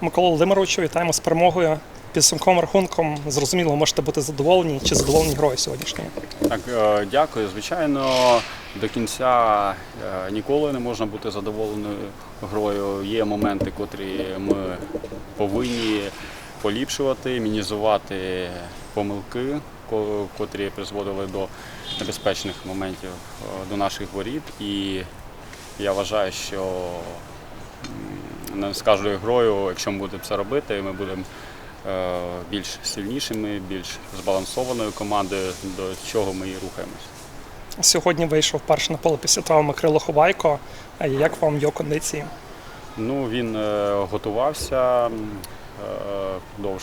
Микола Володимировичу, вітаємо з перемогою. Підсумковим рахунком зрозуміло, можете бути задоволені чи задоволені грою сьогоднішньою. Так, е, дякую. Звичайно, до кінця е, ніколи не можна бути задоволеною грою. Є моменти, котрі ми повинні поліпшувати, мінізувати помилки, котрі призводили до небезпечних моментів е, до наших воріт. І я вважаю, що з кожною грою, якщо ми будемо це робити, ми будемо е, більш сильнішими, більш збалансованою командою, до чого ми і рухаємось. Сьогодні вийшов перший на поле після травми Крило Ховайко. Як вам його кондиції? Ну, він е, готувався е, вдовж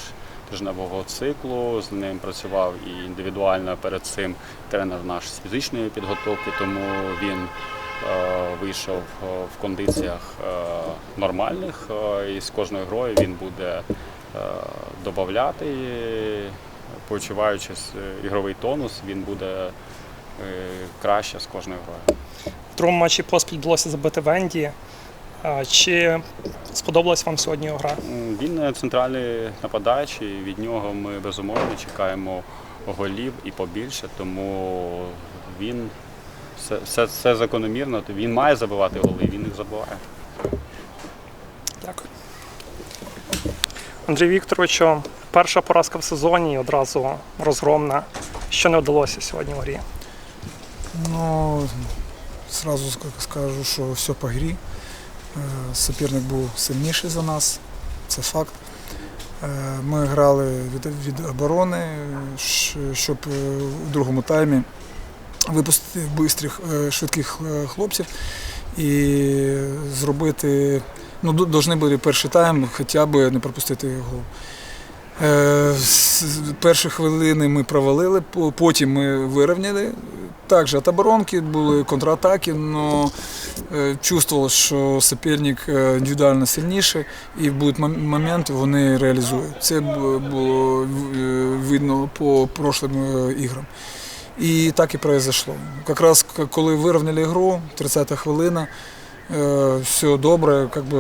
тижневого циклу. З ним працював і індивідуально перед цим тренер наш з фізичної підготовки, тому він вийшов е, в кондиціях е, нормальних. е, І з кожною грою він буде е, додавати, почуваючи ігровий тонус, він буде е, краще з кожною грою. В другому матчі поспіль вдалося забити Венді. Е, Чи сподобалась вам сьогодні його гра? Він е, центральний нападаючий, від нього ми безумовно чекаємо голів і побільше, тому він все, все, все закономірно. то Він має забивати голи, він їх забиває. Дякую. Андрій Вікторовичу, перша поразка в сезоні і одразу розгромна. Що не вдалося сьогодні в грі? Ну, сразу скажу, що все по грі. Е, Суперник був сильніший за нас, це факт. Е, Ми грали від, від оборони, щоб е, у другому таймі випустити е, швидких е, хлопців і зробити. Ну, должны були перший тайм хоча б не пропустити гол. Е, Перші хвилини ми провалили, потім ми вирівняли. Також від оборонки були контратаки, але чувствувалося, що суперник індивідуально сильніший і будуть мом- моменти, вони реалізують. Це було видно по прошлим іграм. І так і произошло. Якраз коли вирівняли гру, 30-та хвилина, е, все добре, как би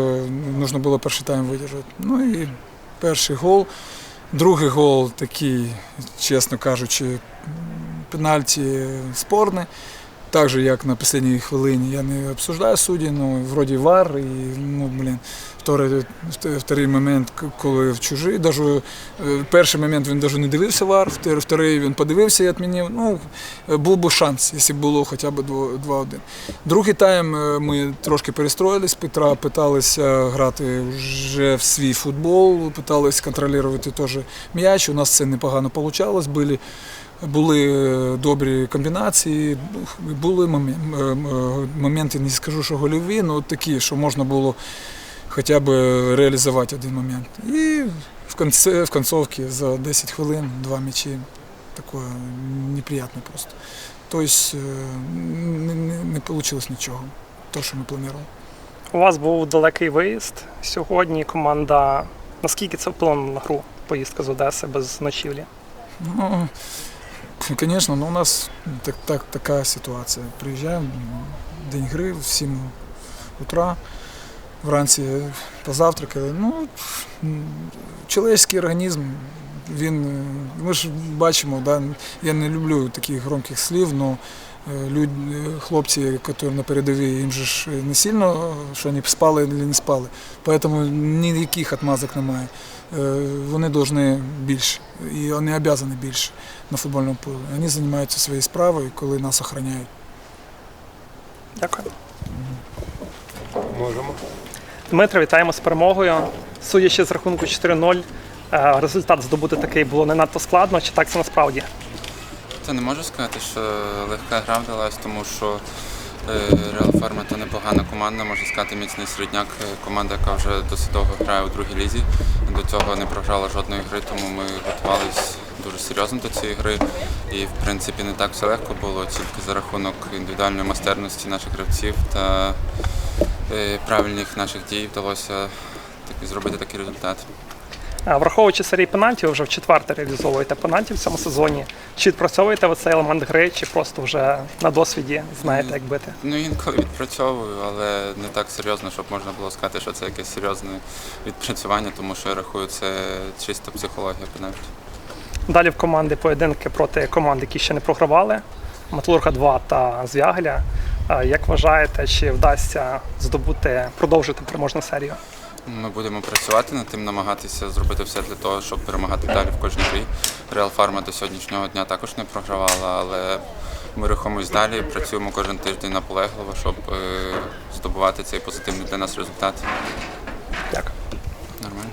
нужно було перший тайм видержати. Ну і перший гол. Другий гол такий, чесно кажучи, пенальті спорний. Так же, як на останній хвилині. Я не обсуждаю судді, ну вроді вар і ну, блін, вторий, вт- вторий момент, коли в чужий. Даже, е, перший момент він навіть не дивився вар, втор- вторий він подивився і відмінив. Ну, був би шанс, якщо було хоча б 2-1. Другий тайм е, ми трошки перестроїлись, Петра питалися грати вже в свій футбол, питалися контролювати теж м'яч. У нас це непогано вийшло. Були, були е, добрі комбінації, були е, е, моменти, не скажу, що гольові, але такі, що можна було хоча б реалізувати один момент. І в кінці, в кінцовці за 10 хвилин два м'ячі. Таке неприємне просто. Тобто не, не, не вийшло нічого, то, що ми планували. У вас був далекий виїзд. Сьогодні команда. Наскільки це вплинуло на гру? Поїздка з Одеси без ночівлі? Ну, звісно, но у нас так, так, така ситуація. Приїжджаємо, день гри, в 7 утра, вранці позавтракали. Ну, м, чоловічий організм, він, ми ж бачимо, да, я не люблю таких громких слів, але хлопці, які на передовій, їм же ж не сильно, що вони спали чи не спали. Тому ніяких отмазок немає. Е, Вони повинні більше, і вони обов'язані більше на футбольному полі. Вони займаються своєю справою, коли нас охороняють. Дякую. Можемо. Дмитро, вітаємо з перемогою. Судячи з рахунку 4-0, е, результат здобути такий було не надто складно. Чи так це насправді? Та не можу сказати, що легка гра вдалась, тому що Реал Ферма це непогана команда, можна сказати, міцний середняк. Е, Команда, яка вже досить довго грає у другій лізі. До цього не програла жодної гри, тому ми готувалися дуже серйозно до цієї гри. І в принципі не так все легко було, тільки за рахунок індивідуальної майстерності наших гравців та е, правильних наших дій вдалося зробити такий результат. Враховуючи серії пенальтів, ви вже в четверте реалізовуєте пенальті в цьому сезоні. Чи відпрацьовуєте ви цей елемент гри, чи просто вже на досвіді знаєте, як бити? Ну інколи відпрацьовую, але не так серйозно, щоб можна було сказати, що це якесь серйозне відпрацювання, тому що я рахую, це чисто психологія пенальті. Далі в команди поєдинки проти команд, які ще не програвали. Металурга 2 та Звягеля. Е, Як вважаєте, чи вдасться здобути продовжити переможну серію? Ми будемо працювати над тим, намагатися зробити все для того, щоб перемагати далі в кожній грі. Реал Фарма до сьогоднішнього дня також не програвала, але ми рухаємось далі, працюємо кожен тиждень наполегливо, щоб е, здобувати цей позитивний для нас результат. Дякую. Нормально.